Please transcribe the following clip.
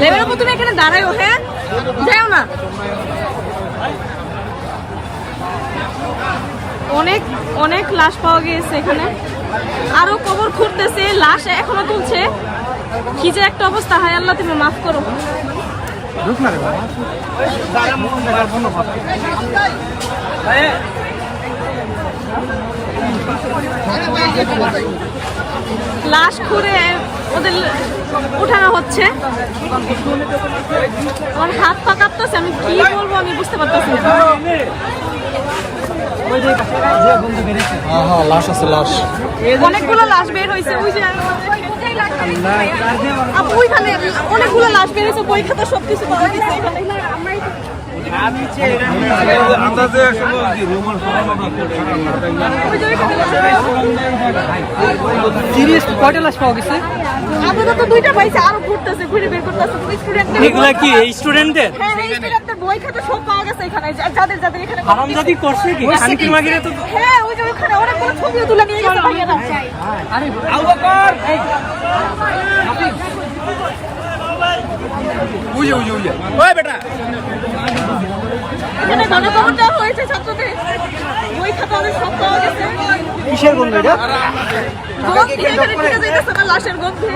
লেবের উপর তুমি এখানে দাঁড়াও হ্যাঁ? যাও না। অনেক অনেক লাশ পাওয়া গিয়েছে এখানে। আরও কবর খুঁড়তেছে লাশ এখনও তুলছে। কি যে একটা অবস্থা হায় আল্লাহ তুমি মাফ করো। লাশ খুঁড়ে ওদের উঠানো হচ্ছে। আমার হাত পা কাঁপতেছে আমি কি বলব আমি বুঝতে পারতেছি না। লাশ আছে লাশ। অনেকগুলো লাশ বের হয়েছে ওই যে আপু ওইখানে অনেকগুলো লাশ বের বই খাতা সব কিছু পাওয়া গেছে এখানে আন্দাজে। সিরিয়াস কয়টা লাশ পাওয়া গেছে? আপাতত দুইটা পাইছে আরও ঘুরতেছে ঘুরে বের করতেছে স্টুডেন্টদের এগুলা কি এই স্টুডেন্টদের হ্যাঁ হ্যাঁ স্টুডেন্টদের বই খাতা সব পাওয়া গেছে এখানে যাদের যাদের এখানে হারামজাদি করছে কি? শান্তির মাগিরে তো হ্যাঁ ওই যে ওখানে অনেকগুলো ছবিও তুলে নিয়ে গেছে ভাইয়েরা বুঝে বুঝে বুঝে ওই বেটা! এখানে গণকবরটা হয়েছে ছাত্রদের। বই খাতা ওদের সব পাওয়া গেছে। কিসের গন্ধ এটা? গন্ধে এখানে ঢুকে যাইতেছে না লাশের গন্ধে।